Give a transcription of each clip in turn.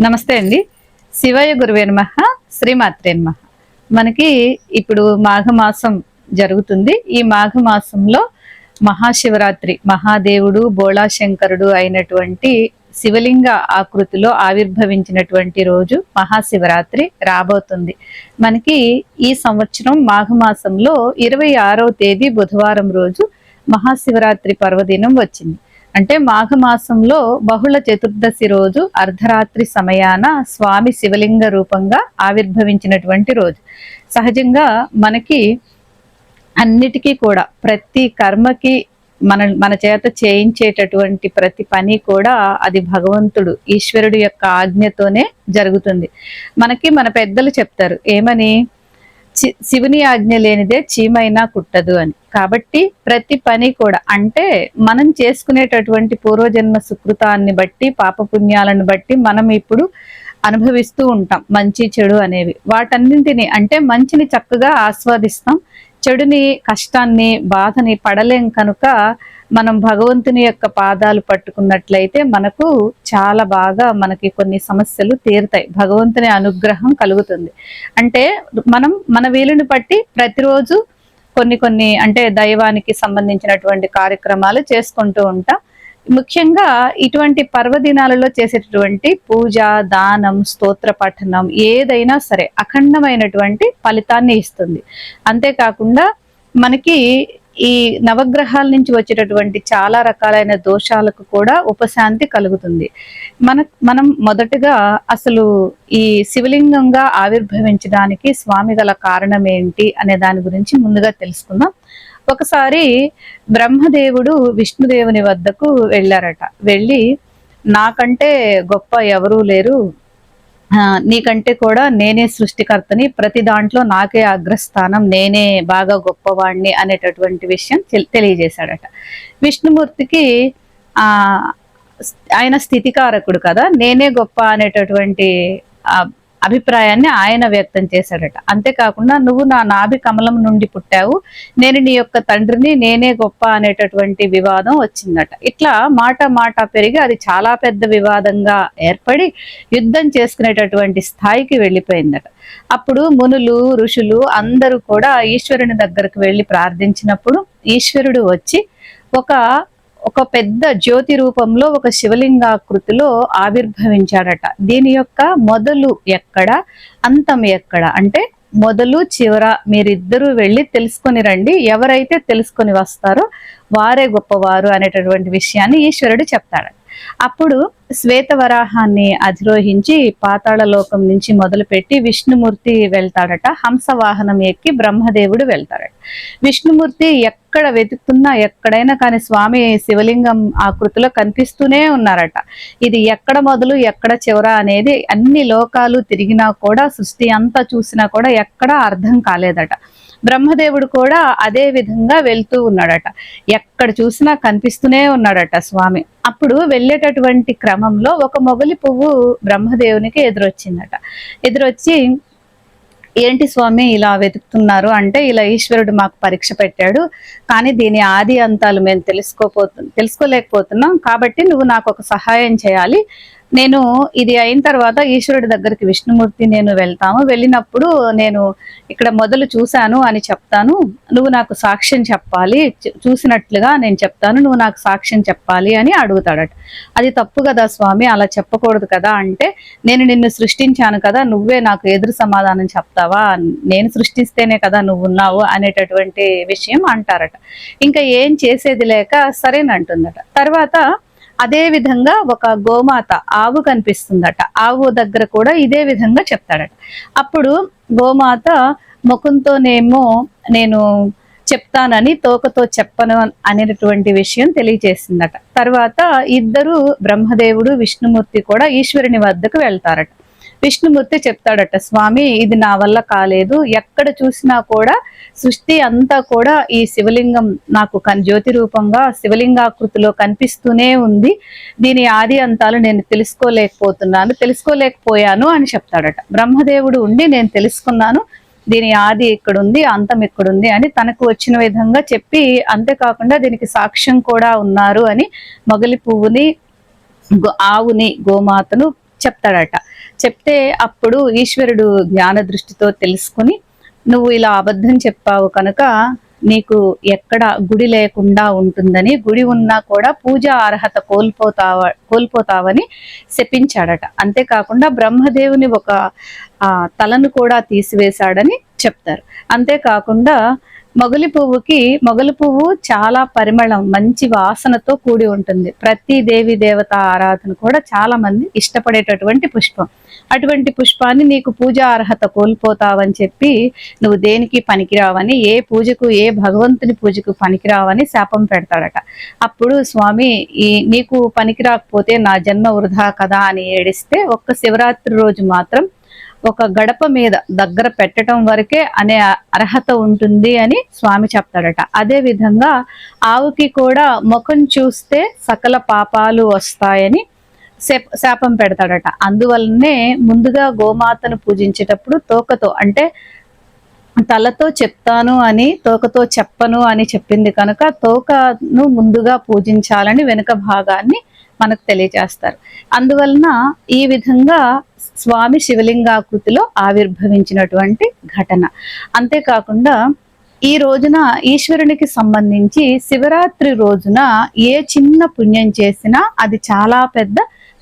నమస్తే అండి. శివయ గురువే నమ. శ్రీమాత్రే నమ. మనకి ఇప్పుడు మాఘమాసం జరుగుతుంది. ఈ మాఘమాసంలో మహాశివరాత్రి మహాదేవుడు బోళాశంకరుడు అయినటువంటి శివలింగ ఆకృతిలో ఆవిర్భవించినటువంటి రోజు మహాశివరాత్రి రాబోతుంది. మనకి ఈ సంవత్సరం మాఘమాసంలో ఇరవై ఆరవ తేదీ బుధవారం రోజు మహాశివరాత్రి పర్వదినం వచ్చింది. అంటే మాఘమాసంలో బహుళ చతుర్దశి రోజు అర్ధరాత్రి సమయాన స్వామి శివలింగ రూపంగా ఆవిర్భవించినటువంటి రోజు. సహజంగా మనకి అన్నిటికీ కూడా ప్రతి కర్మకి మన మన చేత చేయించేటటువంటి ప్రతి పని కూడా అది భగవంతుడు ఈశ్వరుడు యొక్క ఆజ్ఞతోనే జరుగుతుంది. మనకి మన పెద్దలు చెప్తారు ఏమని? శివుని ఆజ్ఞ లేనిదే చీమైనా కుట్టదు అని. కాబట్టి ప్రతి పని కూడా అంటే మనం చేసుకునేటటువంటి పూర్వజన్మ సుకృతాన్ని బట్టి పాపపుణ్యాలను బట్టి మనం ఇప్పుడు అనుభవిస్తూ ఉంటాం మంచి చెడు అనేవి. వాటన్నింటిని అంటే మంచిని చక్కగా ఆస్వాదిస్తాం. చెడుని కష్టాన్ని బాధని పడలేం కనుక మనం భగవంతుని యొక్క పాదాలు పట్టుకున్నట్లయితే మనకు చాలా బాగా మనకి కొన్ని సమస్యలు తీరుతాయి. భగవంతుని అనుగ్రహం కలుగుతుంది. అంటే మనం మన వీలుని బట్టి ప్రతిరోజు కొన్ని కొన్ని అంటే దైవానికి సంబంధించినటువంటి కార్యక్రమాలు చేసుకుంటూ ఉంటాం. ముఖ్యంగా ఇటువంటి పర్వదినాలలో చేసేటటువంటి పూజ దానం స్తోత్ర పఠనం ఏదైనా సరే అఖండమైనటువంటి ఫలితాన్ని ఇస్తుంది. అంతేకాకుండా మనకి ఈ నవగ్రహాల నుంచి వచ్చేటటువంటి చాలా రకాలైన దోషాలకు కూడా ఉపశాంతి కలుగుతుంది. మన మనం మొదటగా అసలు ఈ శివలింగంగా ఆవిర్భవించడానికి స్వామి గల కారణం ఏంటి అనే దాని గురించి ముందుగా తెలుసుకుందాం. ఒకసారి బ్రహ్మదేవుడు విష్ణుదేవుని వద్దకు వెళ్ళారట. వెళ్ళి నాకంటే గొప్ప ఎవరూ లేరు. నీకంటే కూడా నేనే సృష్టికర్తని. ప్రతి దాంట్లో నాకే అగ్రస్థానం. నేనే బాగా గొప్పవాణ్ణి అనేటటువంటి విషయం తెలియజేశాడట. విష్ణుమూర్తికి ఆయన స్థితికారకుడు కదా. నేనే గొప్ప అనేటటువంటి అభిప్రాయాన్ని ఆయన వ్యక్తం చేశాడట. అంతేకాకుండా నువ్వు నా నాభి కమలం నుండి పుట్టావు. నేను నీ యొక్క తండ్రిని నేనే గొప్ప అనేటటువంటి వివాదం వచ్చిందట. ఇట్లా మాట మాట పెరిగి అది చాలా పెద్ద వివాదంగా ఏర్పడి యుద్ధం చేసుకునేటటువంటి స్థాయికి వెళ్ళిపోయిందట. అప్పుడు మునులు ఋషులు అందరూ కూడా ఈశ్వరుని దగ్గరకు వెళ్ళి ప్రార్థించినప్పుడు ఈశ్వరుడు వచ్చి ఒక ఒక పెద్ద జ్యోతి రూపంలో ఒక శివలింగాకృతిలో ఆవిర్భవించాడట. దీని యొక్క మొదలు ఎక్కడ? అంతం ఎక్కడ? అంటే మొదలు చివర మీరిద్దరూ వెళ్ళి తెలుసుకొని రండి. ఎవరైతే తెలుసుకొని వస్తారో వారే గొప్పవారు అనేటటువంటి విషయాన్ని ఈశ్వరుడు చెప్తాడు అప్పుడు శ్వేతవరాహాన్ని అధిరోహించి పాతాళలోకం నుంచి మొదలుపెట్టి విష్ణుమూర్తి వెళ్తాడట. హంస వాహనం ఎక్కి బ్రహ్మదేవుడు వెళ్తాడట. విష్ణుమూర్తి ఎక్కడ వెతుకుతున్నా ఎక్కడైనా కానీ స్వామి శివలింగం ఆకృతిలో కనిపిస్తూనే ఉన్నారట. ఇది ఎక్కడ మొదలు ఎక్కడ చివర అనేది అన్ని లోకాలు తిరిగినా కూడా సృష్టి అంతా చూసినా కూడా ఎక్కడా అర్థం కాలేదట. బ్రహ్మదేవుడు కూడా అదే విధంగా వెళ్తూ ఉన్నాడట. ఎక్కడ చూసినా కనిపిస్తూనే ఉన్నాడట స్వామి. అప్పుడు వెళ్ళేటటువంటి క్రమంలో ఒక మొగలి పువ్వు బ్రహ్మదేవునికి ఎదురొచ్చిందట. ఎదురొచ్చి ఏంటి స్వామి ఇలా వెతుకుతున్నారు? అంటే ఇలా ఈశ్వరుడు మాకు పరీక్ష పెట్టాడు. కానీ దీని ఆది అంతాలు మేము తెలుసుకోపోతు తెలుసుకోలేకపోతున్నాం. కాబట్టి నువ్వు నాకు ఒక సహాయం చేయాలి. నేను ఇది అయిన తర్వాత ఈశ్వరుడి దగ్గరికి విష్ణుమూర్తి నేను వెళ్తాము. వెళ్ళినప్పుడు నేను ఇక్కడ మొదలు చూశాను అని చెప్తాను. నువ్వు నాకు సాక్ష్యం చెప్పాలి. చూసినట్లుగా నేను చెప్తాను. నువ్వు నాకు సాక్ష్యం చెప్పాలి అని అడుగుతాడట. అది తప్పు కదా స్వామి అలా చెప్పకూడదు కదా అంటే నేను నిన్ను సృష్టించాను కదా నువ్వే నాకు ఎదురు సమాధానం చెప్తావా? నేను సృష్టిస్తేనే కదా నువ్వు ఉన్నావు అనేటటువంటి విషయం అంటారట. ఇంకా ఏం చేసేది లేక సరేనంటుందట. తర్వాత అదే విధంగా ఒక గోమాత ఆవు కనిపిస్తుందట. ఆవు దగ్గర కూడా ఇదే విధంగా చెప్తాడట. అప్పుడు గోమాత ముఖంతోనేమో నేను చెప్తానని తోకతో చెప్పను అనేటటువంటి విషయం తెలియజేసిందట. తర్వాత ఇద్దరు బ్రహ్మదేవుడు విష్ణుమూర్తి కూడా ఈశ్వరుని వద్దకు వెళ్తారట. విష్ణుమూర్తి చెప్తాడట స్వామి ఇది నా వల్ల కాలేదు. ఎక్కడ చూసినా కూడా సృష్టి అంతా కూడా ఈ శివలింగం నాకు కన్ జ్యోతి రూపంగా శివలింగాకృతిలో కనిపిస్తూనే ఉంది. దీని ఆది అంతాలు నేను తెలుసుకోలేకపోతున్నాను తెలుసుకోలేకపోయాను అని చెప్తాడట. బ్రహ్మదేవుడు ఉండి నేను తెలుసుకున్నాను. దీని ఆది ఇక్కడుంది అంతం ఇక్కడుంది అని తనకు వచ్చిన విధంగా చెప్పి అంతేకాకుండా దీనికి సాక్ష్యం కూడా ఉన్నారు అని మొగలి పువ్వుని ఆవుని గోమాతను చెప్తాడట. చెప్తే అప్పుడు ఈశ్వరుడు జ్ఞాన దృష్టితో తెలుసుకుని నువ్వు ఇలా అబద్ధం చెప్పావు కనుక నీకు ఎక్కడ గుడి లేకుండా ఉంటుందని గుడి ఉన్నా కూడా పూజా అర్హత కోల్పోతావ కోల్పోతావని శపించాడట. అంతేకాకుండా బ్రహ్మదేవుని ఒక ఆ తలను కూడా తీసివేశాడని చెప్తారు. అంతేకాకుండా మొగలి పువ్వుకి మొగలి పువ్వు చాలా పరిమళం మంచి వాసనతో కూడి ఉంటుంది. ప్రతి దేవి దేవత ఆరాధన కూడా చాలా మంది ఇష్టపడేటటువంటి పుష్పం. అటువంటి పుష్పాన్ని నీకు పూజా అర్హత కోల్పోతావని చెప్పి నువ్వు దేనికి పనికిరావని ఏ పూజకు ఏ భగవంతుని పూజకు పనికిరావని శాపం పెడతాడట. అప్పుడు స్వామి ఈ నీకు పనికిరాకపోతే నా జన్మ వృధా కదా అని ఏడిస్తే ఒక్క శివరాత్రి రోజు మాత్రం ఒక గడప మీద దగ్గర పెట్టడం వరకే అనే అర్హత ఉంటుంది అని స్వామి చెప్తాడట. అదే విధంగా ఆవుకి కూడా ముఖం చూస్తే సకల పాపాలు వస్తాయని శాప- శాపం పెడతాడట. అందువల్లనే ముందుగా గోమాతను పూజించేటప్పుడు తోకతో అంటే తలతో చెప్తాను అని తోకతో చెప్పను అని చెప్పింది కనుక తోకను ముందుగా పూజించాలని వెనుక భాగాన్ని మనకు తెలియజేస్తారు. అందువలన ఈ విధంగా స్వామి శివలింగాకృతిలో ఆవిర్భవించినటువంటి ఘటన. అంతేకాకుండా ఈ రోజున ఈశ్వరునికి సంబంధించి శివరాత్రి రోజున ఏ చిన్న పుణ్యం చేసినా అది చాలా పెద్ద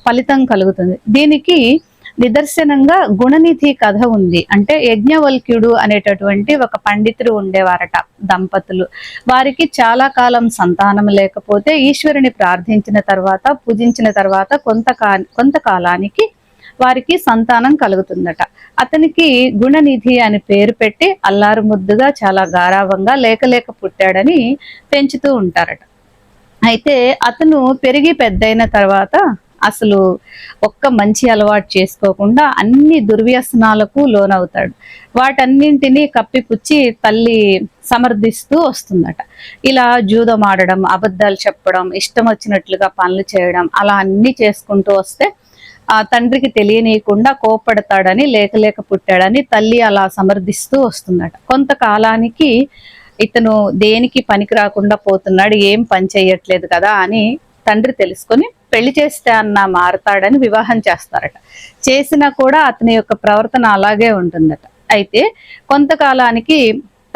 ఫలితం కలుగుతుంది. దీనికి నిదర్శనంగా గుణనిధి కథ ఉంది. అంటే యజ్ఞవల్క్యుడు అనేటటువంటి ఒక పండితుడు ఉండేవారట దంపతులు. వారికి చాలా కాలం సంతానం లేకపోతే ఈశ్వరుని ప్రార్థించిన తర్వాత పూజించిన తర్వాత కొంత కొంతకాలానికి వారికి సంతానం కలుగుతుందట. అతనికి గుణనిధి అని పేరు పెట్టి అల్లారు ముద్దుగా చాలా గారావంగా లేక లేక పుట్టాడని పెంచుతూ ఉంటారట. అయితే అతను పెరిగి పెద్దయిన తర్వాత అసలు ఒక్క మంచి అలవాటు చేసుకోకుండా అన్ని దుర్వ్యసనాలకు లోనవుతాడు. వాటన్నింటినీ కప్పిపుచ్చి తల్లి సమర్థిస్తూ వస్తుందట. ఇలా జూదం ఆడడం అబద్ధాలు చెప్పడం ఇష్టం వచ్చినట్లుగా పనులు చేయడం అలా అన్ని చేసుకుంటూ వస్తే ఆ తండ్రికి తెలియనీయకుండా కోపడతాడని లేక లేక పుట్టాడని తల్లి అలా సమర్థిస్తూ వస్తుందట. కొంతకాలానికి ఇతను దేనికి పనికి రాకుండా పోతున్నాడు ఏం పని చేయట్లేదు కదా అని తండ్రి తెలుసుకొని పెళ్ళి చేస్తే అన్న మారతాడని వివాహం చేస్తారట. చేసినా కూడా అతని యొక్క ప్రవర్తన అలాగే ఉంటుందట. అయితే కొంతకాలానికి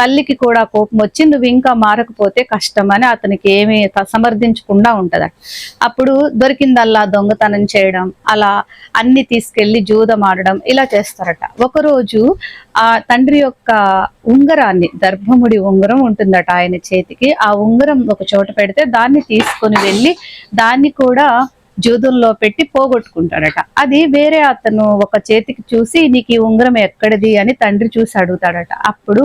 తల్లికి కూడా కోపం వచ్చి నువ్వు ఇంకా మారకపోతే కష్టమని అతనికి ఏమి సమర్థించకుండా ఉంటదట అప్పుడు దొరికిందల్లా దొంగతనం చేయడం అలా అన్ని తీసుకెళ్ళి జూదం ఆడడం ఇలా చేస్తారట. ఒకరోజు ఆ తండ్రి యొక్క ఉంగరాన్ని దర్భముడి ఉంగరం ఉంటుందట ఆయన చేతికి. ఆ ఉంగరం ఒక చోట పెడితే దాన్ని తీసుకొని వెళ్ళి దాన్ని కూడా జూదంలో పెట్టి పోగొట్టుకుంటాడట. అది వేరే అతను ఒక చేతికి చూసి నీకు ఈ ఉంగరం ఎక్కడిది? అని తండ్రి చూసి అడుగుతాడట. అప్పుడు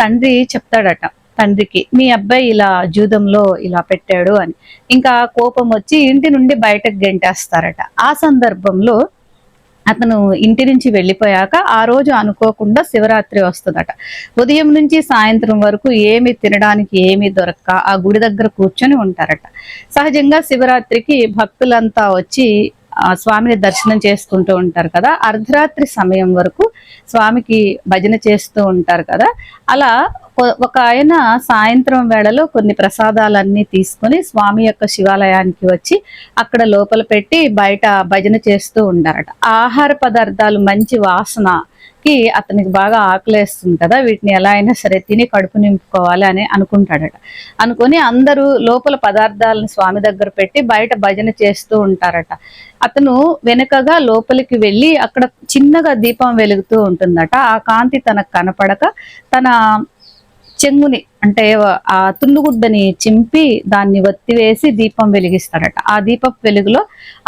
తండ్రి చెప్తాడట తండ్రికి మీ అబ్బాయి ఇలా జూదంలో ఇలా పెట్టాడు అని. ఇంకా కోపం వచ్చి ఇంటి నుండి బయటకు గెంటేస్తారట. ఆ సందర్భంలో అతను ఇంటి నుంచి వెళ్ళిపోయాక ఆ రోజు అనుకోకుండా శివరాత్రి వస్తుందట. ఉదయం నుంచి సాయంత్రం వరకు ఏమి తినడానికి ఏమి దొరక్క ఆ గుడి దగ్గర కూర్చొని ఉంటారట. సహజంగా శివరాత్రికి భక్తులంతా వచ్చి స్వామిని దర్శనం చేసుకుంటూ ఉంటారు కదా. అర్ధరాత్రి సమయం వరకు స్వామికి భజన చేస్తూ ఉంటారు కదా. అలా కొ- ఒక ఆయన సాయంత్రం వేళలో కొన్ని ప్రసాదాలన్నీ తీసుకొని స్వామి యొక్క శివాలయానికి వచ్చి అక్కడ లోపల పెట్టి బయట భజన చేస్తూ ఉంటారట ఆహార పదార్థాలు మంచి వాసన కి అతనికి బాగా ఆకలేస్తుంది కదా వీటిని ఎలా అయినా సరే తిని కడుపు నింపుకోవాలి అని అనుకుంటాడట. అనుకొని అందరూ లోపల పదార్థాలను స్వామి దగ్గర పెట్టి బయట భజన చేస్తూ ఉంటారట. అతను వెనుకగా లోపలికి వెళ్ళి అక్కడ చిన్నగా దీపం వెలుగుతూ ఉంటుందట. ఆ కాంతి తనకు కనపడక తన చెంగుని అంటే ఆ తుండుగుడ్డని చింపి దాన్ని ఒత్తివేసి దీపం వెలిగిస్తాడట. ఆ దీపపు వెలుగులో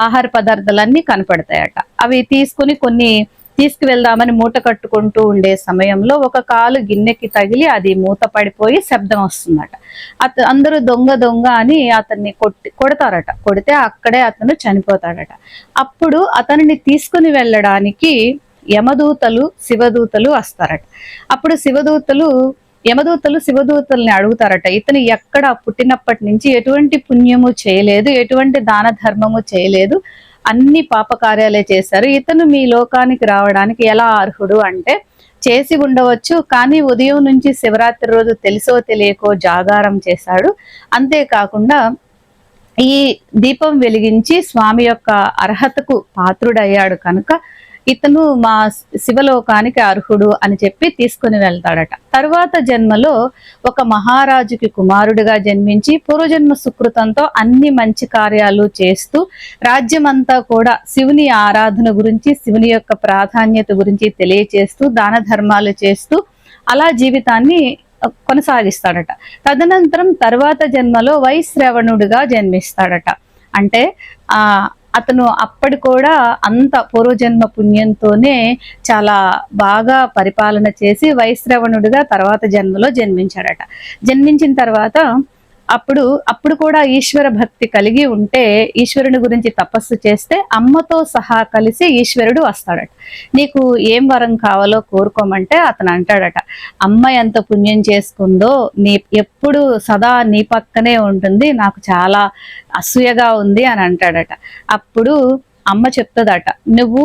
ఆహార పదార్థాలన్నీ కనపడతాయట. అవి తీసుకుని కొన్ని తీసుకువెళ్దామని మూట కట్టుకుంటూ ఉండే సమయంలో ఒక కాలు గిన్నెకి తగిలి అది మూత పడిపోయి శబ్దం వస్తుందట. అత అందరూ దొంగ దొంగ అని అతన్ని కొట్టి కొడతారట. కొడితే అక్కడే అతను చనిపోతాడట. అప్పుడు అతనిని తీసుకుని వెళ్ళడానికి యమదూతలు శివదూతలు వస్తారట. అప్పుడు శివదూతలు యమదూతలు శివదూతల్ని అడుగుతారట ఇతను ఎక్కడ పుట్టినప్పటి నుంచి ఎటువంటి పుణ్యము చేయలేదు ఎటువంటి దాన ధర్మము చేయలేదు అన్ని పాపకార్యాలే చేశారు. ఇతను మీ లోకానికి రావడానికి ఎలా అర్హుడు అంటే చేసి ఉండవచ్చు కానీ ఉదయం నుంచి శివరాత్రి రోజు తెలుసో తెలియకో జాగారం చేశాడు. అంతేకాకుండా ఈ దీపం వెలిగించి స్వామి యొక్క అర్హతకు పాత్రుడయ్యాడు కనుక ఇతను మా శివలోకానికి అర్హుడు అని చెప్పి తీసుకుని వెళ్తాడట. తరువాత జన్మలో ఒక మహారాజుకి కుమారుడిగా జన్మించి పూర్వజన్మ సుకృతంతో అన్ని మంచి కార్యాలు చేస్తూ రాజ్యమంతా కూడా శివుని ఆరాధన గురించి శివుని యొక్క ప్రాధాన్యత గురించి తెలియచేస్తూ దాన ధర్మాలు చేస్తూ అలా జీవితాన్ని కొనసాగిస్తాడట. తదనంతరం తర్వాత జన్మలో వైశ్రవణుడిగా జన్మిస్తాడట. అంటే ఆ అతను అప్పటి కూడా అంత పూర్వజన్మ పుణ్యంతోనే చాలా బాగా పరిపాలన చేసి వైశ్రవణుడిగా తర్వాత జన్మలో జన్మించాడట. జన్మించిన తర్వాత అప్పుడు అప్పుడు కూడా ఈశ్వర భక్తి కలిగి ఉంటే ఈశ్వరుని గురించి తపస్సు చేస్తే అమ్మతో సహా కలిసి ఈశ్వరుడు వస్తాడట. నీకు ఏం వరం కావాలో కోరుకోమంటే అతను అంటాడట అమ్మ ఎంత పుణ్యం చేసుకుందో నీ ఎప్పుడు సదా నీ పక్కనే ఉంటుంది నాకు చాలా అసూయగా ఉంది అని అంటాడట. అప్పుడు అమ్మ చెప్తుందట నువ్వు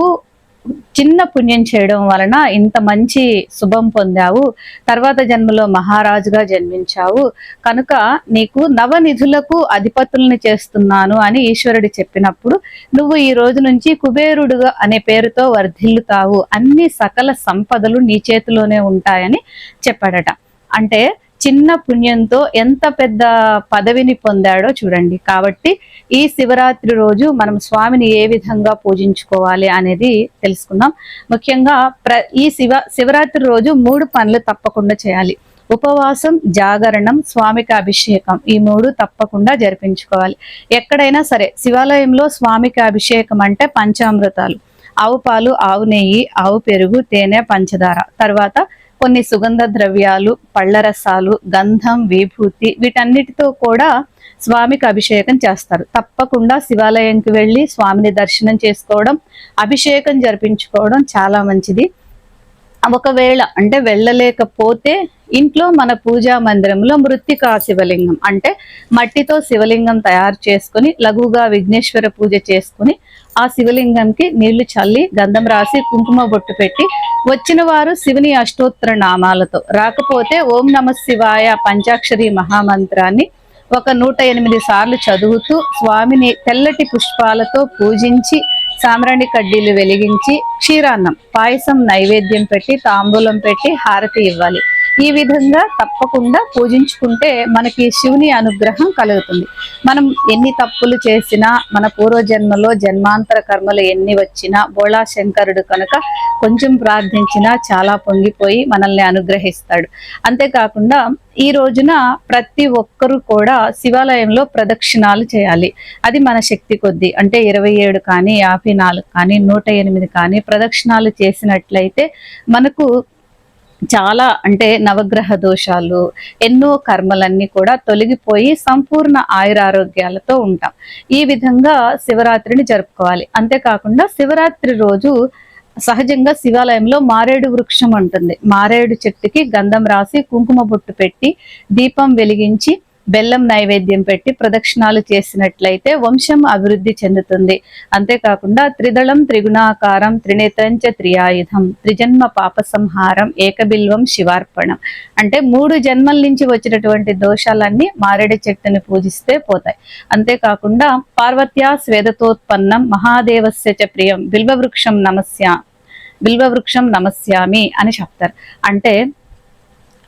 చిన్న పుణ్యం చేయడం వలన ఇంత మంచి శుభం పొందావు. తర్వాత జన్మలో మహారాజుగా జన్మించావు. కనుక నీకు నవనిధులకు అధిపతుల్ని చేస్తున్నాను అని ఈశ్వరుడు చెప్పినప్పుడు నువ్వు ఈ రోజు నుంచి కుబేరుడుగా అనే పేరుతో వర్ధిల్లుతావు. అన్ని సకల సంపదలు నీ చేతిలోనే ఉంటాయని చెప్పాడట. అంటే చిన్న పుణ్యంతో ఎంత పెద్ద పదవిని పొందాడో చూడండి. కాబట్టి ఈ శివరాత్రి రోజు మనం స్వామిని ఏ విధంగా పూజించుకోవాలి అనేది తెలుసుకుందాం. ముఖ్యంగా ప్ర ఈ శివ శివరాత్రి రోజు మూడు పనులు తప్పకుండా చేయాలి. ఉపవాసం జాగరణం స్వామికి అభిషేకం ఈ మూడు తప్పకుండా జరిపించుకోవాలి. ఎక్కడైనా సరే శివాలయంలో స్వామికి అభిషేకం అంటే పంచామృతాలు. ఆవు పాలు ఆవు నెయ్యి ఆవు పెరుగు తేనె పంచదార. తర్వాత కొన్ని సుగంధ ద్రవ్యాలు పళ్ళరసాలు గంధం విభూతి వీటన్నిటితో కూడా స్వామికి అభిషేకం చేస్తారు. తప్పకుండా శివాలయంకి వెళ్ళి స్వామిని దర్శనం చేసుకోవడం అభిషేకం జరిపించుకోవడం చాలా మంచిది. ఒకవేళ అంటే వెళ్ళలేకపోతే ఇంట్లో మన పూజా మందిరంలో మృత్తికా శివలింగం అంటే మట్టితో శివలింగం తయారు చేసుకుని లఘువుగా విఘ్నేశ్వర పూజ చేసుకుని ఆ శివలింగంకి నీళ్ళు చల్లి గంధం రాసి కుంకుమ బొట్టు పెట్టి వచ్చిన వారు శివుని అష్టోత్తర నామాలతో. రాకపోతే ఓం నమ శివాయ పంచాక్షరి మహామంత్రాన్ని ఒక నూట ఎనిమిది సార్లు చదువుతూ స్వామిని తెల్లటి పుష్పాలతో పూజించి సామ్రాణి కడ్డీలు వెలిగించి క్షీరాన్నం పాయసం నైవేద్యం పెట్టి తాంబూలం పెట్టి హారతి ఇవ్వాలి. ఈ విధంగా తప్పకుండా పూజించుకుంటే మనకి శివుని అనుగ్రహం కలుగుతుంది. మనం ఎన్ని తప్పులు చేసినా మన పూర్వజన్మలో జన్మాంతర కర్మలు ఎన్ని వచ్చినా బోళా శంకరుడు కనుక కొంచెం ప్రార్థించినా చాలా పొంగిపోయి మనల్ని అనుగ్రహిస్తాడు. అంతేకాకుండా ఈ రోజున ప్రతి ఒక్కరూ కూడా శివాలయంలో ప్రదక్షిణాలు చేయాలి. అది మన శక్తి కొద్దీ. అంటే ఇరవై ఏడు కానీ యాభై నాలుగు కానీ నూట ఎనిమిది కానీ ప్రదక్షిణాలు చేసినట్లయితే మనకు చాలా అంటే నవగ్రహ దోషాలు ఎన్నో కర్మలన్నీ కూడా తొలగిపోయి సంపూర్ణ ఆయురారోగ్యాలతో ఉంటాం. ఈ విధంగా శివరాత్రిని జరుపుకోవాలి. అంతేకాకుండా శివరాత్రి రోజు సహజంగా శివాలయంలో మారేడు వృక్షం ఉంటుంది. మారేడు చెట్టుకి గంధం రాసి కుంకుమ బొట్టు పెట్టి దీపం వెలిగించి బెల్లం నైవేద్యం పెట్టి ప్రదక్షిణాలు చేసినట్లయితే వంశం అభివృద్ధి చెందుతుంది. అంతేకాకుండా త్రిదళం త్రిగుణాకారం త్రినేత్రంచ త్రియాయుధం త్రిజన్మ పాప సంహారం ఏకబిల్వం శివార్పణం. అంటే మూడు జన్మల నుంచి వచ్చినటువంటి దోషాలన్నీ మారేడు చెట్టుని పూజిస్తే పోతాయి. అంతేకాకుండా పార్వత్యా స్వేదతోత్పన్నం మహాదేవస్య చ ప్రియం బిల్వవృక్షం నమస్య బిల్వవృక్షం నమస్యామి అని చెప్తారు. అంటే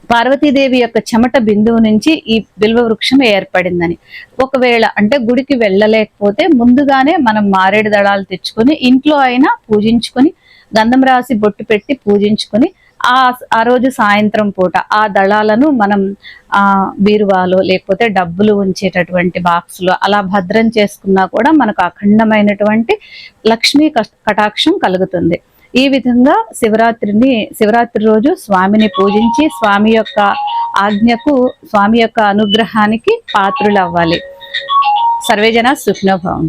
పార్వతీదేవి యొక్క చెమట బిందువు నుంచి ఈ బిల్వ వృక్షం ఏర్పడిందని. ఒకవేళ అంటే గుడికి వెళ్ళలేకపోతే ముందుగానే మనం మారేడు దళాలు తెచ్చుకొని ఇంట్లో అయినా పూజించుకొని గంధం రాసి బొట్టు పెట్టి పూజించుకొని ఆ ఆ రోజు సాయంత్రం పూట ఆ దళాలను మనం ఆ బీరువాలో లేకపోతే డబ్బులు ఉంచేటటువంటి బాక్సులు అలా భద్రం చేసుకున్నా కూడా మనకు అఖండమైనటువంటి లక్ష్మీ కటాక్షం కలుగుతుంది. ఈ విధంగా శివరాత్రిని శివరాత్రి రోజు స్వామిని పూజించి స్వామి యొక్క ఆజ్ఞకు స్వామి యొక్క అనుగ్రహానికి పాత్రులు అవ్వాలి సర్వేజన సుఖ్నభావం